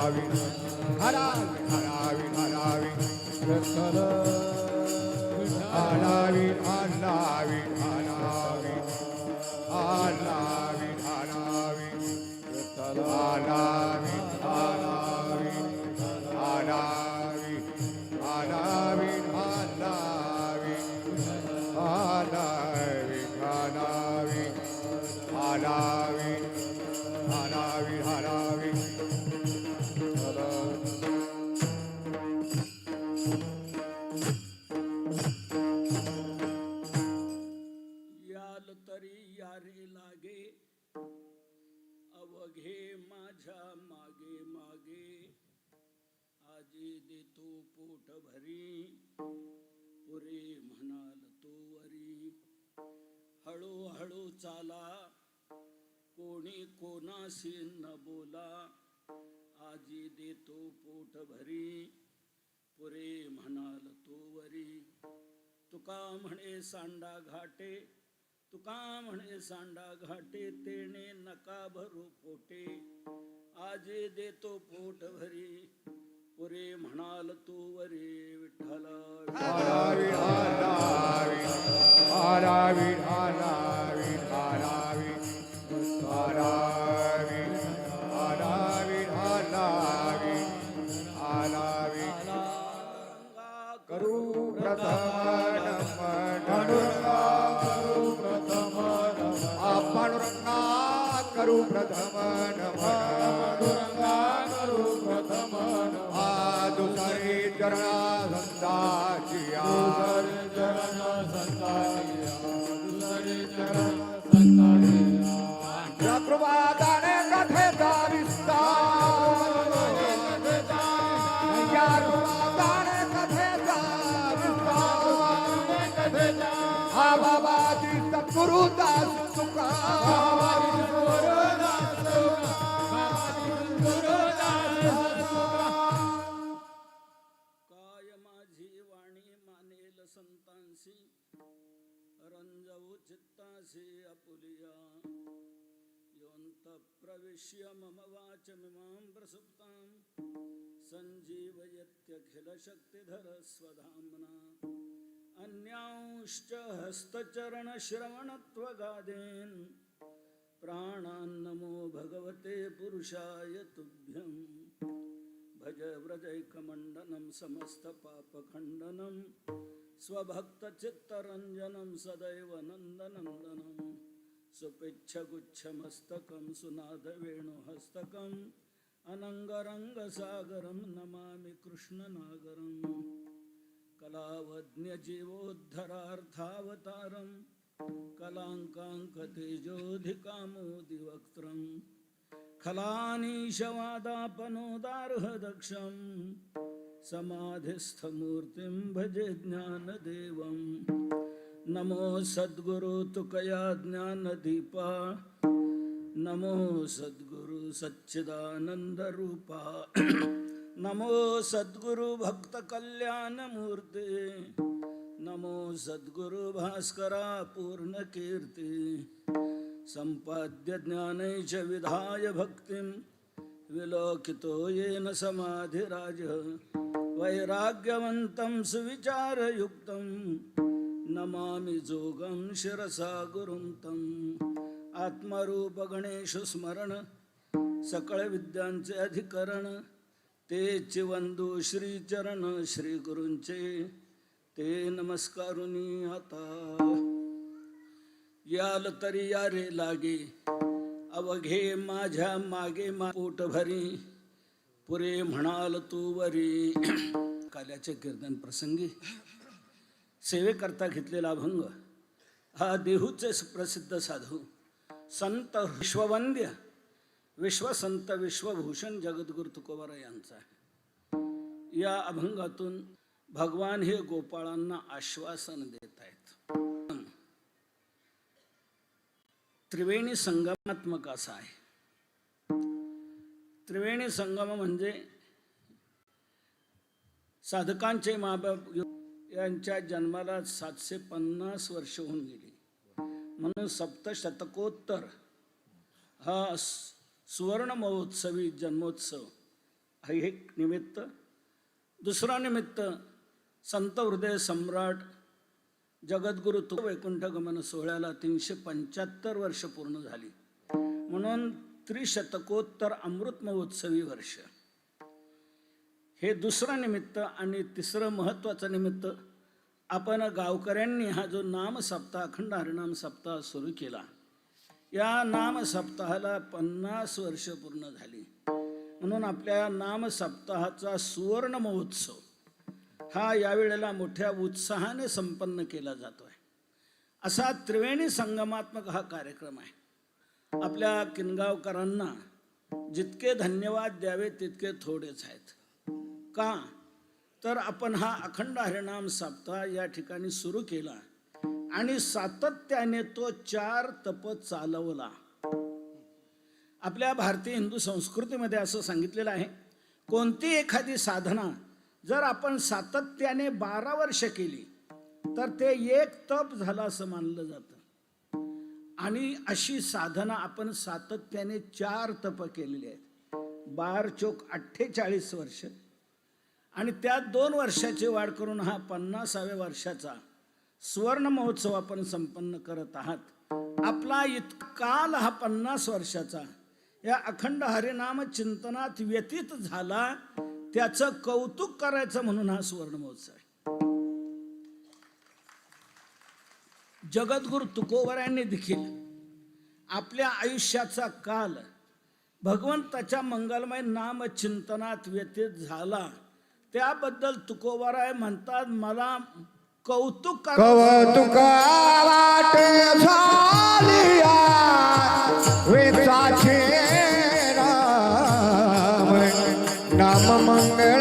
हरावी हरावी हरावी हरावी कृष्ण हरावी हरावी हरावी हरावी हरावी कृष्ण हरावी माझ्या मागे मागे आजी देतो पोट भरी. पुरे म्हणाल तो वरी हळूहळू चाला. कोणी कोणाशी न बोला आजी देतो पोट भरी. पुरे म्हणाल तो वरी तुका म्हणे सांडा घाटे तुका म्हणे सांडा घाटे तेने नका भरू पोटे. आजे देतो पोट भरी पुरे म्हणाल तू वरी विठ्ठला મધુરંગા કરું પ્રથમ મધુરંગા કરું પ્રથમ આદુ સરી ચરણા સંતા જિયા ચરણા સંતા સરી ચરણા સંતા પ્રભાદાને કથે તારિસ્તા ગુરુદાસ સુખા संतांशी रंजवू चित्ताशी अपुलिया। योऽन्त प्रविश्य मम वाचमिमां प्रसुप्तां। सञ्जीवयत्यखिलशक्तिधर स्वधाम्ना। अन्यांश्च हस्तचरणश्रवणत्वगादेन्। प्राणान्नमो भगवते पुरुषाय तुभ्यम्। भज व्रजैकमण्डनं समस्तपापखण्डनं स्वभक्तचित्तरञ्जनं सदैव नन्दनन्दनं। सुपिच्छगुच्छमस्तकं सुनादवेणुहस्तकम् अनङ्गरङ्गसागरं नमामि कृष्णनागरम् कलावज्ञजीवोद्धरार्थावतारं कलाङ्काङ्कतेजोधिकामोदिवक्त्रम् खलानीशवादापनोदार्हदक्षं समाधिस्थमूर्तिं भजे ज्ञानदेवं। नमो सद्गुरु तुकया ज्ञानदीपा नमो सद्गुरु सच्चिदानन्दरूपा। नमो सद्गुरु भक्तकल्याणमूर्ते नमो सद्गुरु भास्करा पूर्णकीर्ति सम्पाद्य च विधाय भक्तिं। विलोकितो येन समाधिराजः। वैराग्यवन्तं सुविचारयुक्तं। नमामि जोगं शिरसा गुरुं तम् आत्मरूपगणेषु स्मरण। सकळविद्यांचे अधिकरण। ते वंदू श्रीचरण श्री ते नमस्कारुनी आता। याल तरी या रे लागे अवघे माझ्या मागे मा पोट भरी. पुरे म्हणाल तू वरी. काल्याचे कीर्तन प्रसंगी. सेवेकरता घेतलेला अभंग. हा देहूचे प्रसिद्ध साधू. संत विश्ववंद्य. विश्वसंत विश्वभूषण जगद्गुरु तुकोबारा यांचा आहे. या अभंगातून भगवान हे गोपाळांना आश्वासन देत आहेत. त्रिवेणी संगमात्मक असा आहे. त्रिवेणी संगम म्हणजे साधकांचे माबाप यांच्या जन्माला सातशे पन्नास वर्ष होऊन गेली. म्हणून सप्तशतकोत्तर हा सुवर्ण महोत्सवी जन्मोत्सव हे एक निमित्त. दुसरा निमित्त संत हृदय सम्राट जगद्गुरु तु वैकुंठ गमन सोहळ्याला तीनशे पंच्याहत्तर वर्ष पूर्ण झाली. म्हणून त्रिशतकोत्तर अमृत महोत्सवी वर्ष. हे दुसरं निमित्त आणि तिसरं महत्त्वाचं निमित्त आपण गावकऱ्यांनी हा जो नाम सप्ताह अखंड हरिनाम सप्ताह सुरू केला. या नाम सप्ताहाला पन्नास वर्ष पूर्ण झाली. म्हणून आपल्या नाम सप्ताहाचा सुवर्ण महोत्सव हा यावेळेला मोठ्या उत्साहाने संपन्न केला जातो आहे असा त्रिवेणी संगमात्मक हा कार्यक्रम आहे. आपल्या किनगावकरांना जितके धन्यवाद द्यावे तितके थोडेच आहेत. का? तर आपण हा अखंड हरिणाम साप्ताह या ठिकाणी सुरू केला आणि सातत्याने तो चार तप चालवला. आपल्या भारतीय हिंदू संस्कृतीमध्ये असं सांगितलेलं आहे कोणती एखादी साधना जर आपण सातत्याने बारा वर्ष केली तर ते एक तप झालं असं मानलं जातं. आणि अशी साधना आपण सातत्याने चार तप केलेली आहेत. बार चोक अठ्ठेचाळीस वर्ष. आणि त्यात दोन वर्षाची वाढ करून हा पन्नासाव्या वर्षाचा सुवर्ण महोत्सव आपण संपन्न करत आहात. आपला इतकाल हा पन्नास वर्षाचा या अखंड हरिनाम चिंतनात व्यतीत झाला त्याचं कौतुक करायचं म्हणून हा सुवर्ण महोत्सव आहे. जगद्गुरु तुकोबऱ्यांनी देखील आपल्या आयुष्याचा काल भगवंताच्या मंगलमय नाम चिंतनात व्यतीत झाला. त्याबद्दल तुकोबराय म्हणतात मला कौतुक कौतुका नाम